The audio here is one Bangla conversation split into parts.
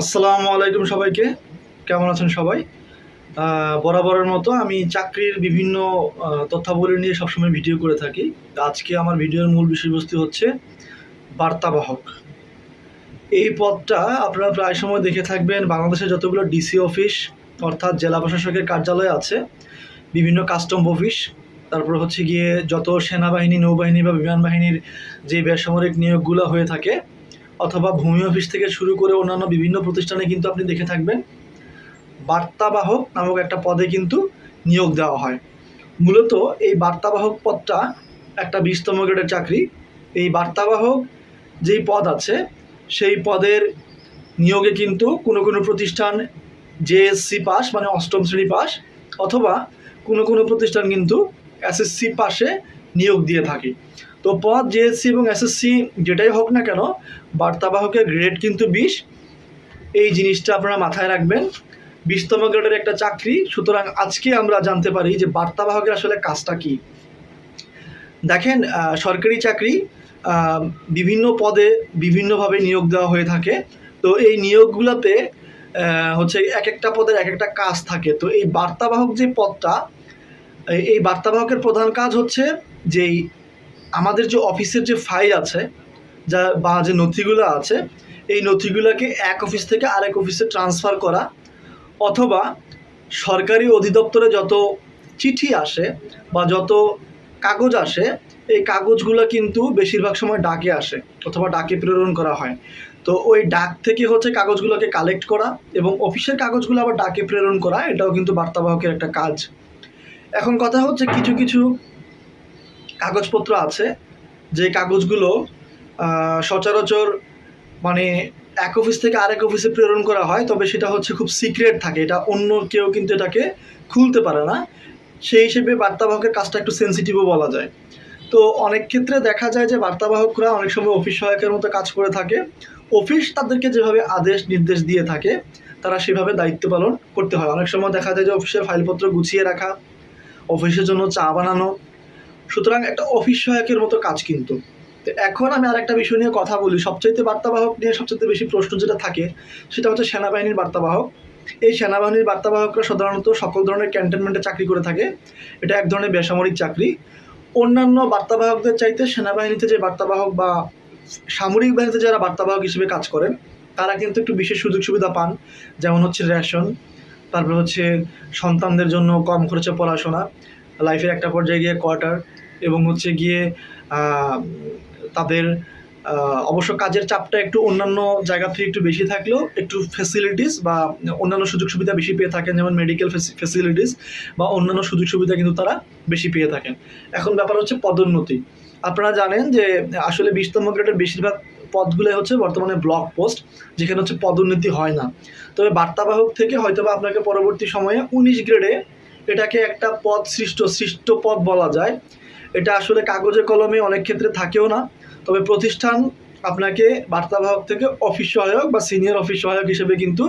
আসসালামু আলাইকুম সবাইকে। কেমন আছেন সবাই? বরাবরের মতো আমি চাকরির বিভিন্ন তথ্যাবলী নিয়ে সবসময় ভিডিও করে থাকি। আজকে আমার ভিডিওর মূল বিষয়বস্তু হচ্ছে বার্তাবাহক। এই পদটা আপনারা প্রায় সময় দেখে থাকবেন। বাংলাদেশের যতগুলো ডিসি অফিস, অর্থাৎ জেলা প্রশাসকের কার্যালয় আছে, বিভিন্ন কাস্টম অফিস, তারপর হচ্ছে গিয়ে যত সেনাবাহিনী, নৌবাহিনী বা বিমান বাহিনীর যে বেসামরিক নিয়োগগুলো হয়ে থাকে অথবা ভূমি অফিস থেকে শুরু করে অন্যান্য বিভিন্ন প্রতিষ্ঠানে কিন্তু আপনি দেখে থাকবেন। বার্তাবাহক নামক একটা পদে কিন্তু নিয়োগ দেওয়া হয়। মূলত এই বার্তাবাহক পদটা একটা বিশতম গ্রেডের চাকরি। এই বার্তাবাহক যেই পদ আছে, সেই পদের নিয়োগে কিন্তু কোনো কোনো প্রতিষ্ঠান জেএসসি পাস মানে অষ্টম শ্রেণি পাস, অথবা কোনো কোনো প্রতিষ্ঠান কিন্তু এসএসসি পাশে নিয়োগ দিয়ে থাকে। তো পদ জেএসসি এবং এসএসসি যেটাই হোক না কেন, বার্তাবাহকের গ্রেড কিন্তু বিশ। এই জিনিসটা আপনারা মাথায় রাখবেন। বিশতম গ্রেডের একটা চাকরি। সুতরাং আজকে আমরা জানতে পারি যে বার্তাবাহকের আসলে কাজটা কি। দেখেন সরকারি চাকরি বিভিন্ন পদে বিভিন্নভাবে নিয়োগ দেওয়া হয়ে থাকে। তো এই নিয়োগগুলোতে হচ্ছে এক একটা পদের এক একটা কাজ থাকে। তো এই বার্তাবাহক যে পদটা, এই বার্তাবাহকের প্রধান কাজ হচ্ছে যেই আমাদের যে অফিসের যে ফাইল আছে, যা বা যে নথিগুলো আছে, এই নথিগুলোকে এক অফিস থেকে আরেক অফিসে ট্রান্সফার করা অথবা সরকারি অধিদপ্তরে যত চিঠি আসে বা যত কাগজ আসে, এই কাগজগুলো কিন্তু বেশিরভাগ সময় ডাকে আসে অথবা ডাকে প্রেরণ করা হয়। তো ওই ডাক থেকে হচ্ছে কাগজগুলোকে কালেক্ট করা এবং অফিসের কাগজগুলো আবার ডাকে প্রেরণ করা, এটাও কিন্তু বার্তাবাহকের একটা কাজ। এখন কথা হচ্ছে কিছু কিছু কাগজপত্র আছে, যে কাগজগুলো সচরাচর মানে এক অফিস থেকে আরেক অফিসে প্রেরণ করা হয়, তবে সেটা হচ্ছে খুব সিক্রেট থাকে। এটা অন্য কেউ কিন্তু এটাকে খুলতে পারে না। সেই হিসেবে বার্তাবাহকের কাজটা একটু সেন্সিটিভও বলা যায়। তো অনেক ক্ষেত্রে দেখা যায় যে বার্তাবাহকরা অনেক সময় অফিস সহায়কের মতো কাজ করে থাকে। অফিস তাদেরকে যেভাবে আদেশ, নির্দেশ দিয়ে থাকে, তারা সেভাবে দায়িত্ব পালন করতে হয়। অনেক সময় দেখা যায় যে অফিসের ফাইলপত্র গুছিয়ে রাখা অফিসের জন্য চা বানানো সুতরাং একটা অফিস সহায়কের মতো কাজ কিন্তু। তো এখন আমি আরেকটা বিষয় নিয়ে কথা বলি। সবচাইতে বার্তাবাহক নিয়ে সবচাইতে বেশি প্রশ্ন যেটা থাকে, সেটা হচ্ছে সেনাবাহিনীর বার্তাবাহক। এই সেনাবাহিনীর বার্তাবাহকরা সাধারণত সকল ধরনের ক্যান্টনমেন্টে চাকরি করে থাকে। এটা এক ধরনের বেসামরিক চাকরি। অন্যান্য বার্তাবাহকদের চাইতে সেনাবাহিনীতে যে বার্তাবাহক বা সামরিক বাহিনীতে যারা বার্তাবাহক হিসেবে কাজ করেন, তারা কিন্তু একটু বিশেষ সুযোগ সুবিধা পান। যেমন হচ্ছে রেশন, তারপর হচ্ছে সন্তানদের জন্য কম খরচে পড়াশোনা লাইফের একটা পর্যায়ে গিয়ে কোয়ার্টার এবং হচ্ছে গিয়ে তাদের অবশ্য কাজের চাপটা একটু অন্যান্য জায়গা থেকে একটু বেশি থাকলেও একটু ফেসিলিটিস বা অন্যান্য সুযোগ সুবিধা বেশি পেয়ে থাকেন, যেমন মেডিকেল ফেসিলিটিস বা অন্যান্য সুযোগ সুবিধা কিন্তু তারা বেশি পেয়ে থাকেন। এখন ব্যাপার হচ্ছে পদোন্নতি। আপনারা জানেন যে আসলে বিশতম গ্রেডের বেশিরভাগ পদগুলো হচ্ছে বর্তমানে ব্লক পোস্ট যেখানে হচ্ছে পদোন্নতি হয় না। তবে বার্তাবাহক থেকে হয়তো বা আপনাকে পরবর্তী সময়ে উনিশ গ্রেডে এটাকে একটা পদ সৃষ্ট সৃষ্ট পদ বলা যায়। এটা আসলে কাগজে কলমে অনেক ক্ষেত্রে থাকেও না। তবে প্রতিষ্ঠান আপনাকে বার্তাবাহক থেকে অফিস সহায়ক বা সিনিয়র অফিস সহায়ক হিসেবে কিন্তু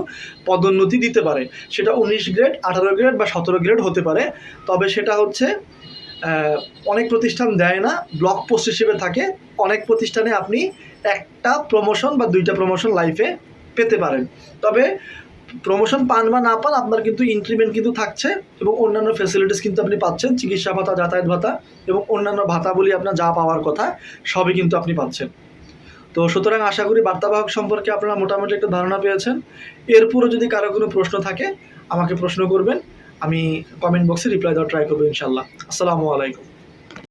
পদোন্নতি দিতে পারে। সেটা উনিশ গ্রেড, আঠারো গ্রেড বা সতেরো গ্রেড হতে পারে। তবে সেটা হচ্ছে অনেক প্রতিষ্ঠান দেয় না ব্লক পোস্ট হিসেবে থাকে। অনেক প্রতিষ্ঠানে আপনি একটা প্রমোশন বা দুইটা প্রমোশন লাইফে পেতে পারেন। তবে প্রমোশন পান বা না পান, আপনার কিন্তু ইনক্রিমেন্ট কিন্তু থাকছে এবং অন্যান্য ফেসিলিটিস কিন্তু আপনি পাচ্ছেন, চিকিৎসা ভাতা, যাতায়াত ভাতা এবং অন্যান্য ভাতা বলি আপনার যা পাওয়ার কথা সবই কিন্তু আপনি পাচ্ছেন। তো সুতরাং আশা করি বার্তাবাহক সম্পর্কে আপনারা মোটামুটি একটা ধারণা পেয়েছেন। এরপরও যদি কারও কোনো প্রশ্ন থাকে, আমাকে প্রশ্ন করবেন, আমি কমেন্ট বক্সে রিপ্লাই দেওয়ার ট্রাই করব ইনশাল্লাহ আসসালামু আলাইকুম।